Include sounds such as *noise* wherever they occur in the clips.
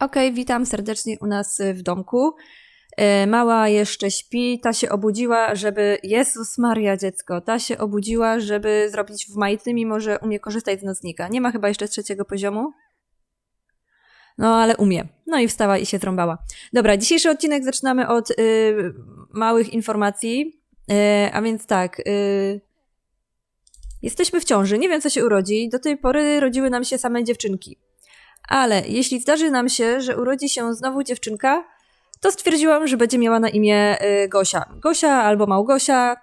Okej, witam serdecznie u nas w domku. E, Mała jeszcze śpi, ta się obudziła, żeby. Jezus Maria, dziecko, ta się obudziła, żeby zrobić w majty, mimo że umie korzystać z nocnika. Nie ma chyba jeszcze trzeciego poziomu. No, ale umie. No i wstała i się trąbała. Dobra, dzisiejszy odcinek zaczynamy od y, małych informacji. Y, a więc tak. Y, jesteśmy w ciąży. Nie wiem, co się urodzi. Do tej pory rodziły nam się same dziewczynki. Ale jeśli zdarzy nam się, że urodzi się znowu dziewczynka, to stwierdziłam, że będzie miała na imię y, Gosia. Gosia albo Małgosia.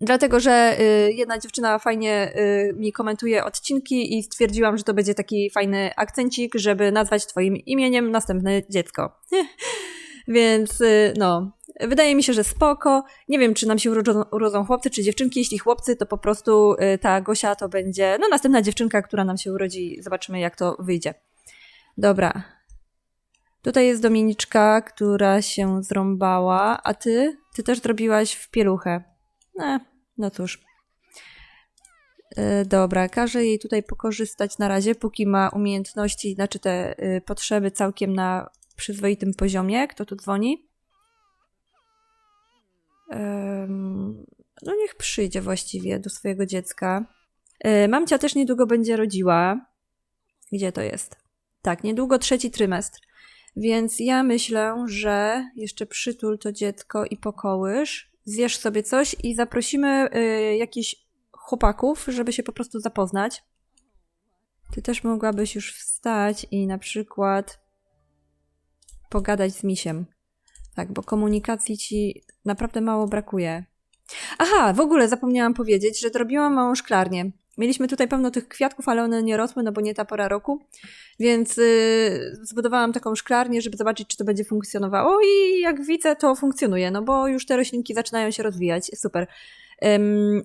Dlatego, że y, jedna dziewczyna fajnie y, mi komentuje odcinki i stwierdziłam, że to będzie taki fajny akcencik, żeby nazwać twoim imieniem następne dziecko. *laughs* Więc no, wydaje mi się, że spoko. Nie wiem, czy nam się urodzą, urodzą chłopcy czy dziewczynki. Jeśli chłopcy, to po prostu y, ta Gosia to będzie no następna dziewczynka, która nam się urodzi. Zobaczymy, jak to wyjdzie. Dobra. Tutaj jest Dominiczka, która się zrąbała, a ty? Ty też zrobiłaś w pieluchę. E, no cóż. E, Dobra, każę jej tutaj pokorzystać na razie, póki ma umiejętności, znaczy te y, potrzeby całkiem na przyzwoitym poziomie. Kto tu dzwoni? No niech przyjdzie właściwie do swojego dziecka. E, Mamcia też niedługo będzie rodziła. Gdzie to jest? Tak, niedługo trzeci trymestr. Więc ja myślę, że jeszcze przytul to dziecko i pokołysz, zjesz sobie coś i zaprosimy y, jakichś chłopaków, żeby się po prostu zapoznać. Ty też mogłabyś już wstać i na przykład pogadać z misiem. Tak, bo komunikacji ci naprawdę mało brakuje. Aha, w ogóle zapomniałam powiedzieć, że zrobiłam małą szklarnię. Mieliśmy tutaj pełno tych kwiatków, ale one nie rosły, no bo nie ta pora roku. Więc yy, zbudowałam taką szklarnię, żeby zobaczyć, czy to będzie funkcjonowało. I jak widzę, to funkcjonuje, no bo już te roślinki zaczynają się rozwijać. Super.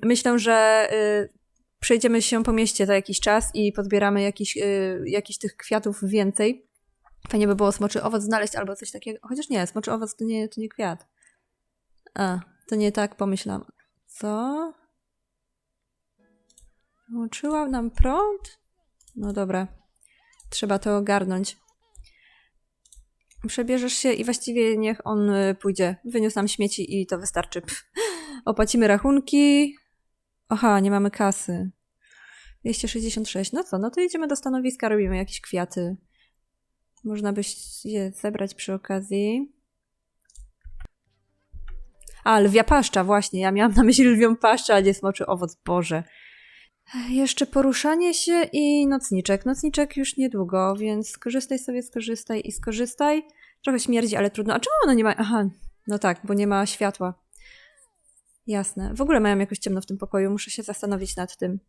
Myślę, że yy, przejdziemy się po mieście za jakiś czas i pozbieramy jakiś, yy, jakiś tych kwiatów więcej. Fajnie by było smoczy owoc znaleźć albo coś takiego. Chociaż nie, smoczy owoc to nie, to nie kwiat. A, to nie tak pomyślałam. Co? Włączyła nam prąd? No dobra. Trzeba to ogarnąć. Przebierzesz się i właściwie niech on y, pójdzie. Wyniósł nam śmieci i to wystarczy. Pff. Opłacimy rachunki. Aha, nie mamy kasy. 266. No co, no to idziemy do stanowiska, robimy jakieś kwiaty. Można by je zebrać przy okazji. A, lwia paszcza, właśnie. Ja miałam na myśli lwią paszczę, a nie smoczy owoc. Boże. Jeszcze poruszanie się i nocniczek. Nocniczek już niedługo, więc skorzystaj sobie, skorzystaj i skorzystaj. Trochę śmierdzi, ale trudno. A czemu ona nie ma... Aha, no tak, bo nie ma światła. Jasne. W ogóle mają jakoś ciemno w tym pokoju. Muszę się zastanowić nad tym.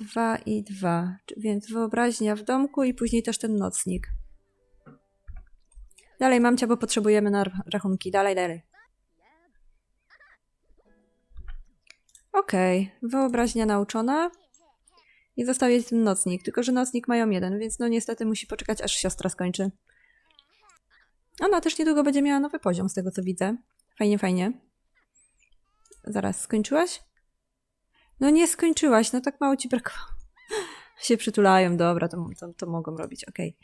Dwa i dwa. Więc wyobraźnia w domku i później też ten nocnik. Dalej, mamcia, bo potrzebujemy na rachunki. Dalej, dalej. Okej, wyobraźnia nauczona. I został jej ten nocnik, tylko że nocnik mają jeden, więc no niestety musi poczekać, aż siostra skończy. Ona też niedługo będzie miała nowy poziom, z tego co widzę. Fajnie, fajnie. Zaraz, skończyłaś? No nie skończyłaś, no tak mało ci brakowało. *laughs* się przytulają, dobra, to, to, to mogą robić, okej.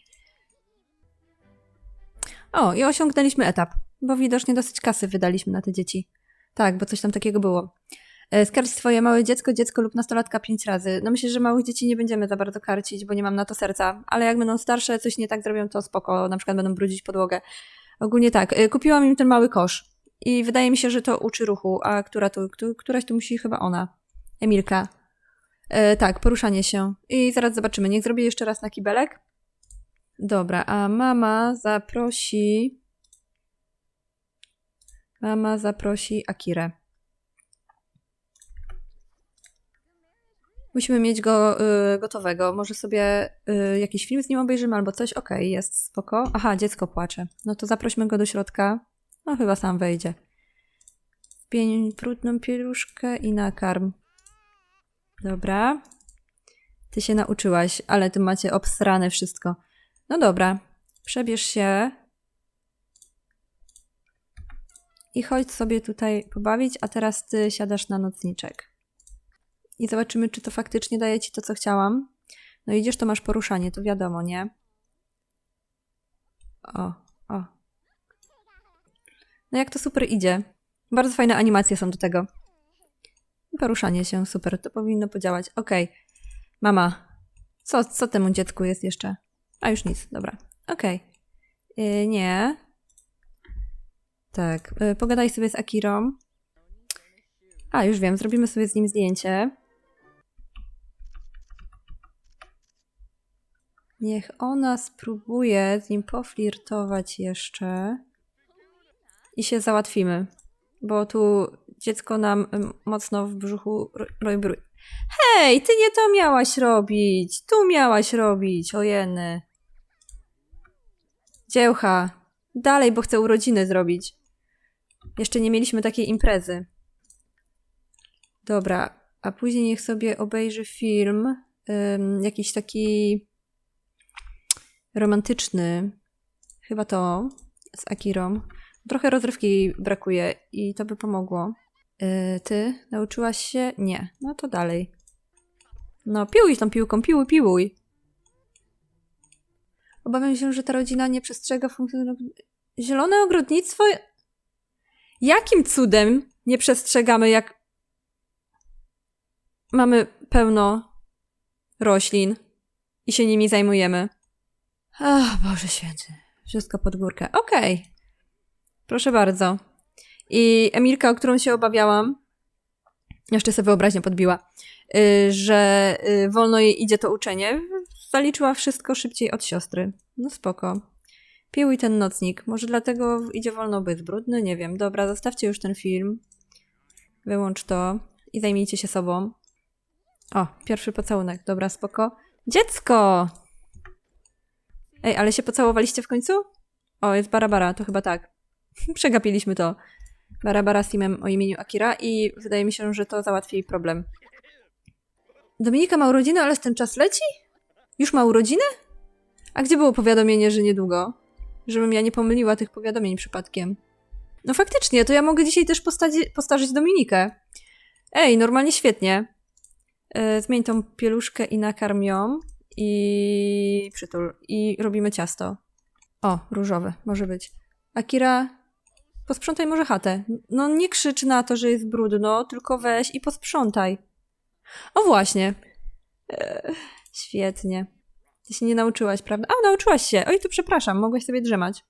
O, i osiągnęliśmy etap, bo widocznie dosyć kasy wydaliśmy na te dzieci. Tak, bo coś tam takiego było. E, Skarć swoje małe dziecko, dziecko lub nastolatka pięć razy. No myślę, że małych dzieci nie będziemy za bardzo karcić, bo nie mam na to serca. Ale jak będą starsze, coś nie tak zrobią, to spoko. Na przykład będą brudzić podłogę. Ogólnie tak. e, Kupiłam im ten mały kosz. I wydaje mi się, że to uczy ruchu. A która tu? Któ- Któraś tu musi chyba ona. Emilka. E, tak, poruszanie się. I zaraz zobaczymy. Niech zrobię jeszcze raz na kibelek. Dobra, a mama zaprosi... Mama zaprosi Akirę. Musimy mieć go y, gotowego. Może sobie y, jakiś film z nim obejrzymy albo coś. Okej, jest spoko. Aha, dziecko płacze. No to zaprośmy go do środka. No chyba sam wejdzie. Pień brudną pieluszkę i nakarm. Dobra. Ty się nauczyłaś, ale ty macie obsrane wszystko. No dobra. Przebierz się. I chodź sobie tutaj pobawić, a teraz ty siadasz na nocniczek i zobaczymy, czy to faktycznie daje ci to, co chciałam. No idziesz, to masz poruszanie, to wiadomo, nie? O, o. No jak to super idzie. Bardzo fajne animacje są do tego. Poruszanie się, super, to powinno podziałać. Okej. Mama, co, co temu dziecku jest jeszcze? A już nic, dobra. Okej. Yy, nie. Tak, yy, pogadaj sobie z Akirą. A, już wiem, zrobimy sobie z nim zdjęcie. Niech ona spróbuje z nim poflirtować jeszcze i się załatwimy. Bo tu dziecko nam ym, mocno w brzuchu ro- robi brój. Hej, ty nie to miałaś robić! Tu miałaś robić, ojeny. Dziełcha, dalej, bo chcę urodziny zrobić. Jeszcze nie mieliśmy takiej imprezy. Dobra, a później niech sobie obejrzy film, ym, jakiś taki romantyczny. Chyba to z Akirą. Trochę rozrywki brakuje i to by pomogło. Yy, ty nauczyłaś się? Nie. No to dalej. No, piłuj tą piłką, piłuj, piłuj. Obawiam się, że ta rodzina nie przestrzega funkcjonowania. Zielone ogrodnictwo? Jakim cudem nie przestrzegamy, jak mamy pełno roślin i się nimi zajmujemy? Ach, Boże święty. Wszystko pod górkę. Okej. Proszę bardzo. I Emilka, o którą się obawiałam, jeszcze sobie wyobraźnię podbiła, y, że y, wolno jej idzie to uczenie, zaliczyła wszystko szybciej od siostry. No spoko. Piłuj ten nocnik. Może dlatego idzie wolno, jest brudny? Nie wiem. Dobra, zostawcie już ten film. Wyłącz to i zajmijcie się sobą. O, pierwszy pocałunek. Dobra, spoko. Dziecko! Ej, ale się pocałowaliście w końcu? O, jest Barabara, to chyba tak. *laughs* Przegapiliśmy to. Barabara z teamem o imieniu Akira i wydaje mi się, że to załatwi jej problem. Dominika ma urodziny, ale ten czas leci? Już ma urodziny? A gdzie było powiadomienie, że niedługo? Żebym ja nie pomyliła tych powiadomień przypadkiem. No faktycznie, to ja mogę dzisiaj też postarzyć Dominikę. Ej, normalnie świetnie. E, zmień tą pieluszkę i nakarm ją. I przytul. I robimy ciasto. O, różowe, może być. Akira, posprzątaj może chatę. No nie krzycz na to, że jest brudno, tylko weź i posprzątaj. O właśnie. E, świetnie. Ty się nie nauczyłaś, prawda? A, nauczyłaś się. Oj, to przepraszam, mogłaś sobie drzemać.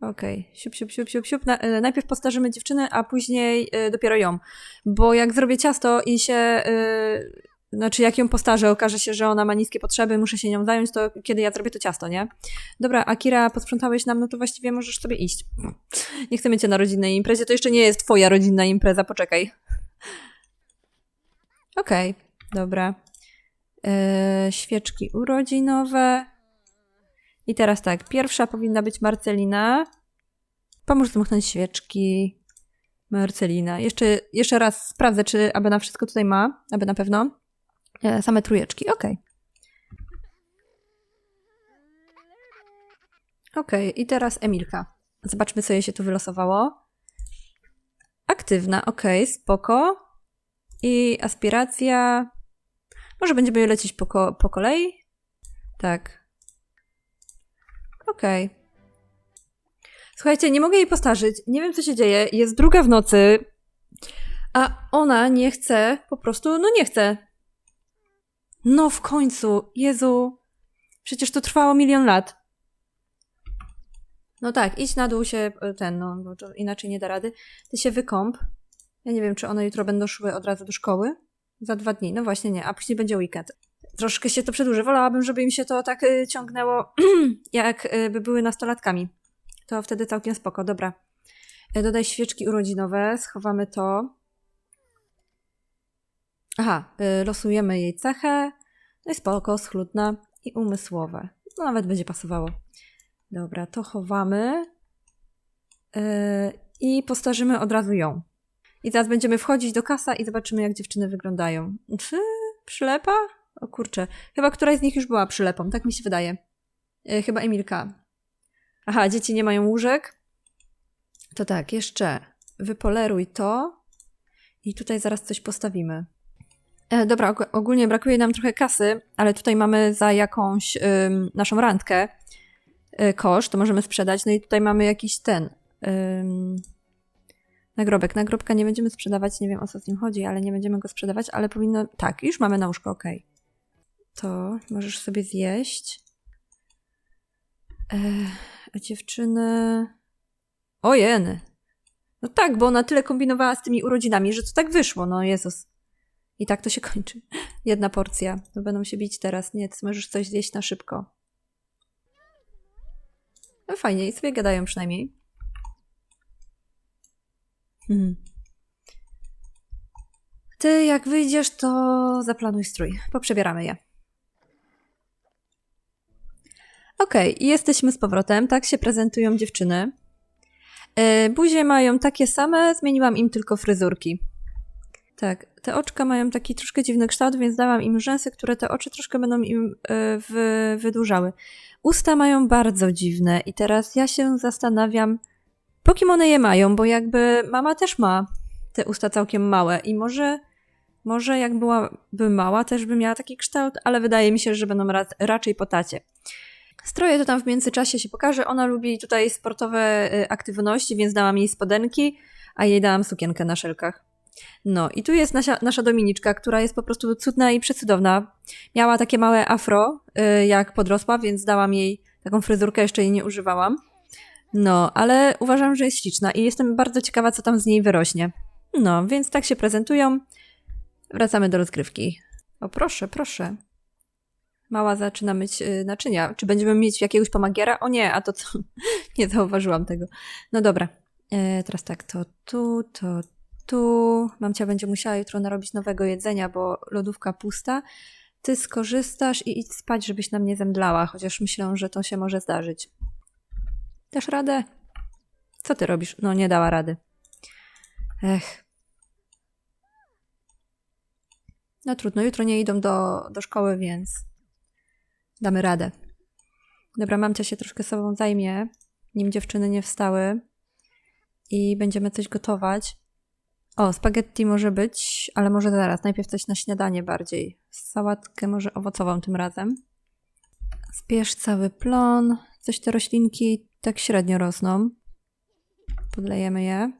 Okej, siup, siup, siup, siup, siup. Na, e, najpierw postarzymy dziewczynę, a później e, dopiero ją. Bo jak zrobię ciasto i się... E, znaczy, jak ją postarzę, okaże się, że ona ma niskie potrzeby, muszę się nią zająć, to kiedy ja zrobię to ciasto, nie? Dobra, Akira, posprzątałeś nam, no to właściwie możesz sobie iść. *laughs* Nie chcemy cię na rodzinnej imprezie, to jeszcze nie jest twoja rodzinna impreza, poczekaj. *laughs* Okej, dobra. Yy, świeczki urodzinowe. I teraz tak, pierwsza powinna być Marcelina. Pomóż dmuchnąć świeczki. Marcelina. Jeszcze, jeszcze raz sprawdzę, czy aby na wszystko tutaj ma, aby na pewno. E, same trójeczki, okej. Okej, i teraz Emilka. Zobaczmy, co jej się tu wylosowało. Aktywna, okej, spoko. I aspiracja. Może będziemy lecieć po, ko- po kolei? Tak. Okej. Słuchajcie, nie mogę jej postarzyć. Nie wiem, co się dzieje. Jest druga w nocy. A ona nie chce, po prostu, no nie chce. No w końcu, Jezu. Przecież to trwało milion lat. No tak, idź na dół się, e, ten, no, bo to inaczej nie da rady. Ty się wykąp. Ja nie wiem, czy one jutro będą szły od razu do szkoły. Za dwa dni, no właśnie nie, a później będzie weekend. Troszkę się to przedłuży. Wolałabym, żeby im się to tak y, ciągnęło, *clears throat* jak y, by były nastolatkami. To wtedy całkiem spoko, dobra. Dodaj świeczki urodzinowe, schowamy to. Aha, y, losujemy jej cechę. No i spoko, schludna i umysłowe. No nawet będzie pasowało. Dobra, to chowamy. Yy, I postarzymy od razu ją. I teraz będziemy wchodzić do kasa i zobaczymy, jak dziewczyny wyglądają. Czy przylepa? O kurczę. Chyba któraś z nich już była przylepą, tak mi się wydaje. Yy, chyba Emilka. Aha, dzieci nie mają łóżek. To tak, jeszcze wypoleruj to. I tutaj zaraz coś postawimy. E, dobra, og- ogólnie brakuje nam trochę kasy, ale tutaj mamy za jakąś naszą randkę y, kosz, to możemy sprzedać. No i tutaj mamy jakiś ten. nagrobek. Nagrobka nie będziemy sprzedawać, nie wiem o co z nim chodzi, ale nie będziemy go sprzedawać, ale powinno. Tak, już mamy na łóżko, okej. To możesz sobie zjeść. E, a dziewczyny. O jeny. No tak, bo ona tyle kombinowała z tymi urodzinami, że to tak wyszło, no Jezus. I tak to się kończy. Jedna porcja. Będą się bić teraz. Nie, ty możesz coś zjeść na szybko. No fajnie, i sobie gadają przynajmniej. Mhm. Ty, jak wyjdziesz, to zaplanuj strój. Poprzebieramy je. Okej, i jesteśmy z powrotem. Tak się prezentują dziewczyny. E, buzie mają takie same, zmieniłam im tylko fryzurki. Tak, te oczka mają taki troszkę dziwny kształt, więc dałam im rzęsy, które te oczy troszkę będą im e, wy, wydłużały. Usta mają bardzo dziwne i teraz ja się zastanawiam, po kim one je mają, bo jakby mama też ma te usta całkiem małe i może, może jak byłaby mała, też by miała taki kształt, ale wydaje mi się, że będą ra raczej po tacie. Stroje to tam w międzyczasie się pokaże. Ona lubi tutaj sportowe y, aktywności, więc dałam jej spodenki, a jej dałam sukienkę na szelkach. No i tu jest nasza, nasza Dominiczka, która jest po prostu cudna i przecudowna. Miała takie małe afro, y, jak podrosła, więc dałam jej taką fryzurkę, jeszcze jej nie używałam. No, ale uważam, że jest śliczna i jestem bardzo ciekawa, co tam z niej wyrośnie. No, więc tak się prezentują. Wracamy do rozgrywki. O, proszę, proszę. Mała zaczyna myć y, naczynia. Czy będziemy mieć jakiegoś pomagiera? O nie, a to co? *laughs* nie zauważyłam tego. No dobra. E, teraz tak, to tu, to tu. Mamcia będzie musiała jutro narobić nowego jedzenia, bo lodówka pusta. Ty skorzystasz i idź spać, żebyś nam nie zemdlała, chociaż myślę, że to się może zdarzyć. Dasz radę? Co ty robisz? No, nie dała rady. Ech. No trudno, jutro nie idą do, do szkoły, więc damy radę. Dobra, mamcia się troszkę sobą zajmie, nim dziewczyny nie wstały i będziemy coś gotować. O, spaghetti może być, ale może zaraz. Najpierw coś na śniadanie bardziej. Sałatkę może owocową tym razem. Zbierz cały plon. Coś te roślinki tak średnio rosną. Podlejemy je.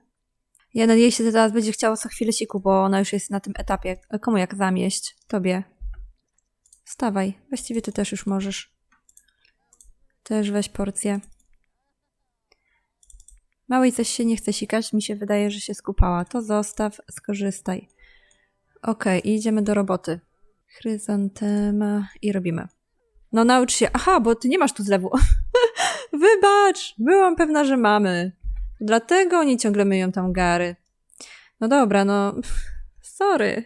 Jeden jej się teraz będzie chciało co chwilę siku, bo ona już jest na tym etapie. Komu jak zamieść? Tobie. Wstawaj. Właściwie ty też już możesz. Też weź porcję. Małej coś się nie chce sikać, mi się wydaje, że się skupała. To zostaw, skorzystaj. Okay, idziemy do roboty. Chryzantema i robimy. No naucz się. Aha, bo ty nie masz tu zlewu. *laughs* Wybacz, byłam pewna, że mamy. Dlatego oni ciągle myją tam gary. No dobra, no. *laughs* Sorry.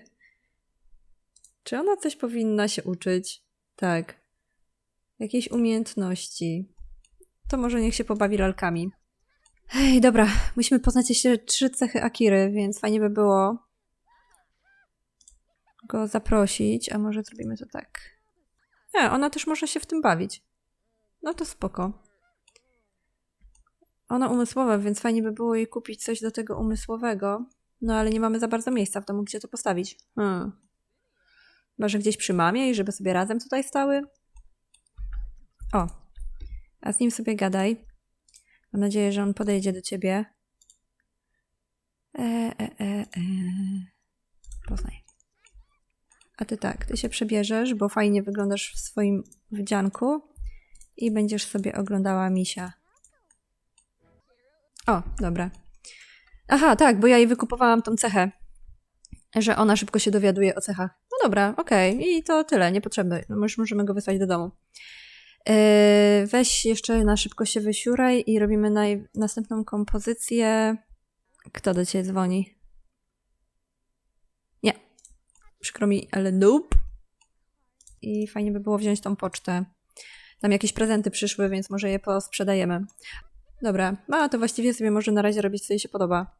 Czy ona coś powinna się uczyć? Tak. Jakiejś umiejętności. To może niech się pobawi lalkami. Hej, dobra, musimy poznać jeszcze trzy cechy Akiry, więc fajnie by było go zaprosić, a może zrobimy to tak. Nie, ona też może się w tym bawić. No to spoko. Ona umysłowa, więc fajnie by było jej kupić coś do tego umysłowego. No ale nie mamy za bardzo miejsca w domu, gdzie to postawić. Hmm. Może gdzieś przy mamie i żeby sobie razem tutaj stały? O, a z nim sobie gadaj. Mam nadzieję, że on podejdzie do ciebie. E, e, e, e. Poznaj. A ty tak, ty się przebierzesz, bo fajnie wyglądasz w swoim wdzianku i będziesz sobie oglądała misia. O, dobra. Aha, tak, bo ja jej wykupowałam tą cechę, że ona szybko się dowiaduje o cechach. No dobra, okej. Okay. I to tyle, niepotrzebne. No już możemy go wysłać do domu. Yy, weź jeszcze na szybko się wysiuraj i robimy naj- następną kompozycję. Kto do ciebie dzwoni? Nie. Przykro mi, ale nope. I fajnie by było wziąć tą pocztę. Tam jakieś prezenty przyszły, więc może je posprzedajemy. Dobra, a to właściwie sobie może na razie robić, co jej się podoba.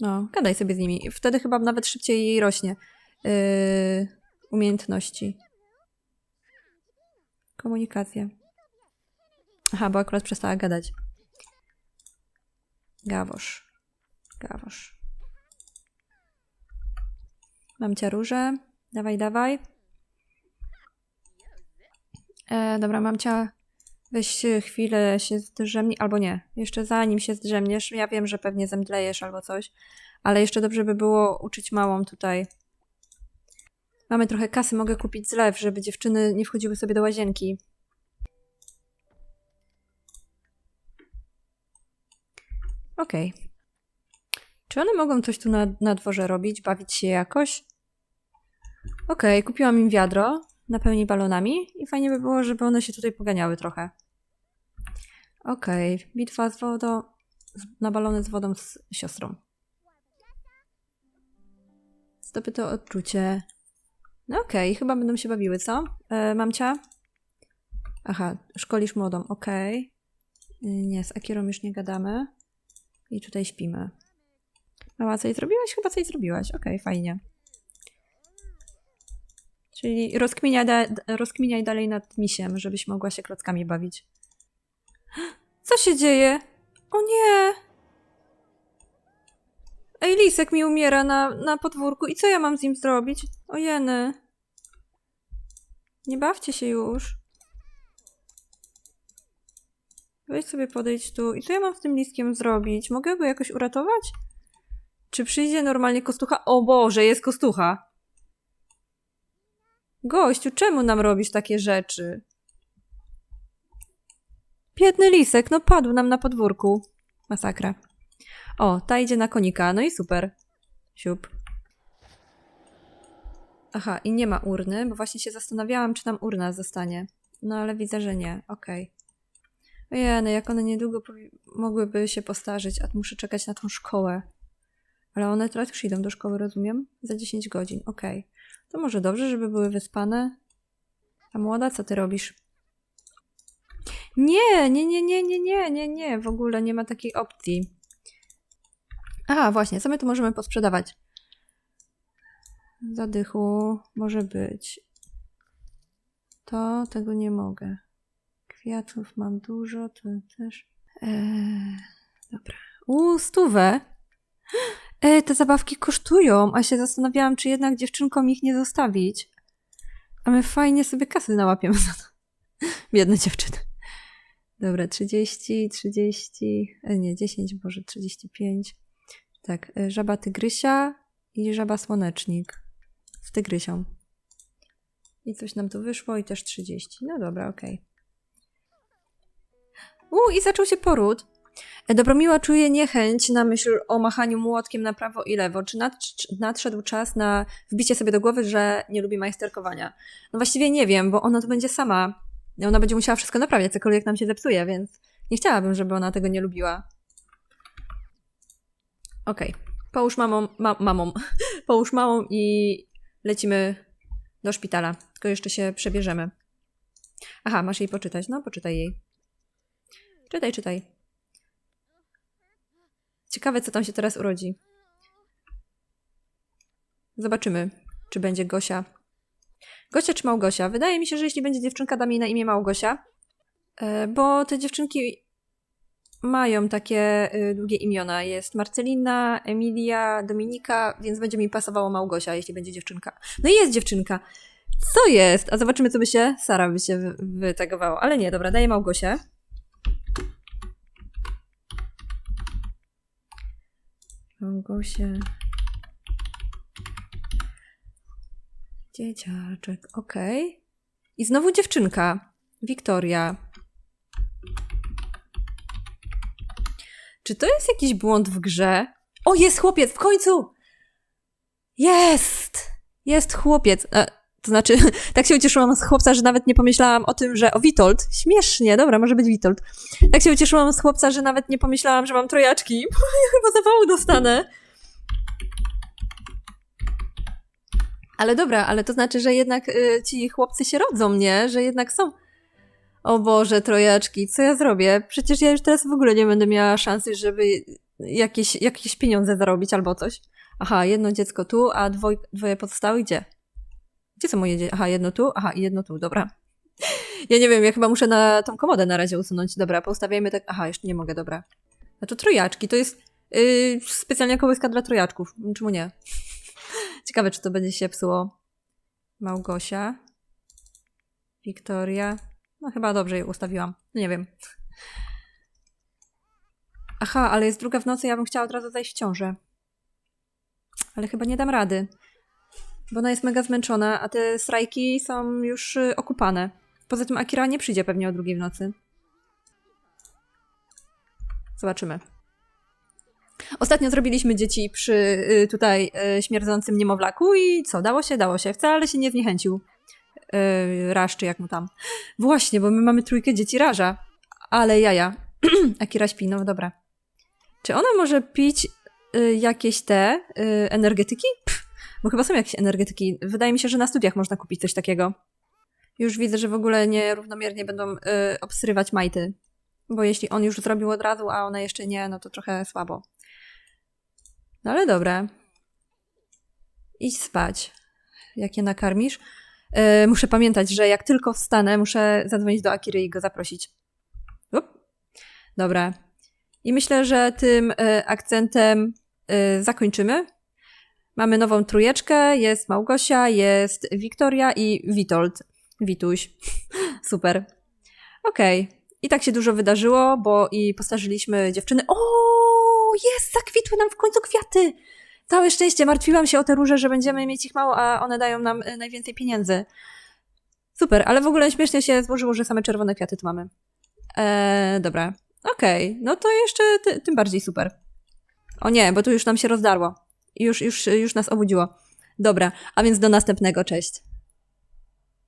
No, gadaj sobie z nimi. Wtedy chyba nawet szybciej jej rośnie. Yy, umiejętności. Komunikacja. Aha, bo akurat przestała gadać. Gawosz. Gawosz. Mam cię róże. Dawaj, dawaj. E, dobra, mam cię. Weź chwilę się zdrzemnij, albo nie. Jeszcze zanim się zdrzemniesz, ja wiem, że pewnie zemdlejesz albo coś, ale jeszcze dobrze by było uczyć małą tutaj. Mamy trochę kasy, mogę kupić zlew, żeby dziewczyny nie wchodziły sobie do łazienki. Okej. Czy one mogą coś tu na, na dworze robić, bawić się jakoś? Okej, kupiłam im wiadro, napełni balonami i fajnie by było, żeby one się tutaj poganiały trochę. Okej, bitwa z wodą, na balony z wodą z siostrą. Zdobyto odczucie. No okej, chyba będą się bawiły, co? E, mamcia? Aha, szkolisz młodą, okej. Y, Nie, z Akirą już nie gadamy. I tutaj śpimy. Mała, coś zrobiłaś? Chyba coś zrobiłaś. Okej, fajnie. Czyli rozkminia da, rozkminiaj dalej nad misiem, żebyś mogła się klockami bawić. *gasps* Co się dzieje? O nie! Ej, lisek mi umiera na, na podwórku i co ja mam z nim zrobić? O jeny. Nie bawcie się już. Weź sobie podejdź tu. I co ja mam z tym liskiem zrobić? Mogę go jakoś uratować? Czy przyjdzie normalnie kostucha? O Boże, jest kostucha. Gościu, czemu nam robisz takie rzeczy? Biedny lisek, no padł nam na podwórku. Masakra. O, ta idzie na konika, no i super. Siup. Aha, i nie ma urny, bo właśnie się zastanawiałam, czy nam urna zostanie. No ale widzę, że nie. Okej. Ojej, no jak one niedługo mogłyby się postarzyć, a muszę czekać na tą szkołę. Ale one teraz już idą do szkoły, rozumiem? Za 10 godzin, okej. To może dobrze, żeby były wyspane. A młoda, co ty robisz? Nie, nie, nie, nie, nie, nie, nie, nie. W ogóle nie ma takiej opcji. Aha, właśnie, co my tu możemy posprzedawać? Zadychu może być. To tego nie mogę. Kwiatów mam dużo, to też. Eee, dobra. U, stówę. *gasps* Ej, te zabawki kosztują, a się zastanawiałam, czy jednak dziewczynkom ich nie zostawić. A my fajnie sobie kasy nałapiemy za to. *laughs* Biedne dziewczyny. Dobra, 30, 30, e, nie, 10, może 35. Tak, e, żaba tygrysia i żaba słonecznik. Z tygrysią. I coś nam tu wyszło i też 30. No dobra, okej. U, i zaczął się poród. E, Dobromiła czuje niechęć na myśl o machaniu młotkiem na prawo i lewo. Czy nad, czy nadszedł czas na wbicie sobie do głowy, że nie lubi majsterkowania? No właściwie nie wiem, bo ona to będzie sama. Ona będzie musiała wszystko naprawiać, cokolwiek nam się zepsuje, więc nie chciałabym, żeby ona tego nie lubiła. Okej. Połóż mamą, ma, mamą. *laughs* Połóż mamą i lecimy do szpitala. Tylko jeszcze się przebierzemy. Aha, masz jej poczytać. No, poczytaj jej. Czytaj, czytaj. Ciekawe, co tam się teraz urodzi. Zobaczymy, czy będzie Gosia. Gosia czy Małgosia? Wydaje mi się, że jeśli będzie dziewczynka, dam jej na imię Małgosia. E, Bo te dziewczynki mają takie y, długie imiona. Jest Marcelina, Emilia, Dominika, więc będzie mi pasowało Małgosia, jeśli będzie dziewczynka. No i jest dziewczynka. Co jest? A zobaczymy, co by się Sara by się wy- wytagowało. Ale nie, dobra, daję Małgosię. Małgosię. Dzieciaczek, okej. I znowu dziewczynka. Wiktoria. Czy to jest jakiś błąd w grze? O, jest chłopiec, w końcu! Jest! Jest chłopiec. E, to znaczy, *laughs* tak się ucieszyłam z chłopca, że nawet nie pomyślałam o tym, że. O, Witold. Śmiesznie, dobra, może być Witold. Tak się ucieszyłam z chłopca, że nawet nie pomyślałam, że mam trojaczki, *laughs* ja chyba zawału dostanę. Ale dobra, ale to znaczy, że jednak y, ci chłopcy się rodzą, nie? Że jednak są. O Boże, trojaczki, co ja zrobię? Przecież ja już teraz w ogóle nie będę miała szansy, żeby jakieś, jakieś pieniądze zarobić albo coś. Aha, jedno dziecko tu, a dwoj, dwoje pozostałych gdzie? Gdzie są moje dzieci? Aha, jedno tu, aha, i jedno tu, dobra. Ja nie wiem, ja chyba muszę na tą komodę na razie usunąć. Dobra, poustawiajmy tak. Aha, jeszcze nie mogę, dobra. To trojaczki, to jest yy, specjalnie kołyska dla trojaczków. Czemu nie? *laughs* Ciekawe, czy to będzie się psuło. Małgosia. Wiktoria. No chyba dobrze je ustawiłam. Nie wiem. Aha, ale jest druga w nocy, ja bym chciała od razu zajść w ciążę. Ale chyba nie dam rady. Bo ona jest mega zmęczona, a te strajki są już y, okupane. Poza tym Akira nie przyjdzie pewnie o drugiej w nocy. Zobaczymy. Ostatnio zrobiliśmy dzieci przy y, tutaj y, śmierdzącym niemowlaku i co, dało się, dało się. Wcale się nie zniechęcił. Yy, Raż, czy jak mu tam. Właśnie, bo my mamy trójkę dzieci Raża. Ale jaja. *clears throat* Akira śpi, no dobra. Czy ona może pić y, jakieś te y, energetyki? Pff, bo chyba są jakieś energetyki. Wydaje mi się, że na studiach można kupić coś takiego. Już widzę, że w ogóle nierównomiernie będą y, obsrywać majty. Bo jeśli on już zrobił od razu, a ona jeszcze nie, no to trochę słabo. No ale dobra. Idź spać. Jak je nakarmisz? Yy, muszę pamiętać, że jak tylko wstanę, muszę zadzwonić do Akiry i go zaprosić. Up. Dobra. I myślę, że tym y, akcentem y, zakończymy. Mamy nową trójeczkę, jest Małgosia, jest Wiktoria i Witold. Wituś. *laughs* Super. Okej. I tak się dużo wydarzyło, bo i postarzyliśmy dziewczyny. O, jest! Zakwitły nam w końcu kwiaty! Całe szczęście, martwiłam się o te róże, że będziemy mieć ich mało, a one dają nam y, najwięcej pieniędzy. Super, ale w ogóle śmiesznie się złożyło, że same czerwone kwiaty tu mamy. Eee, dobra. Okej, no to jeszcze ty, tym bardziej super. O nie, bo tu już nam się rozdarło. Już, już, już nas obudziło. Dobra, a więc do następnego, cześć.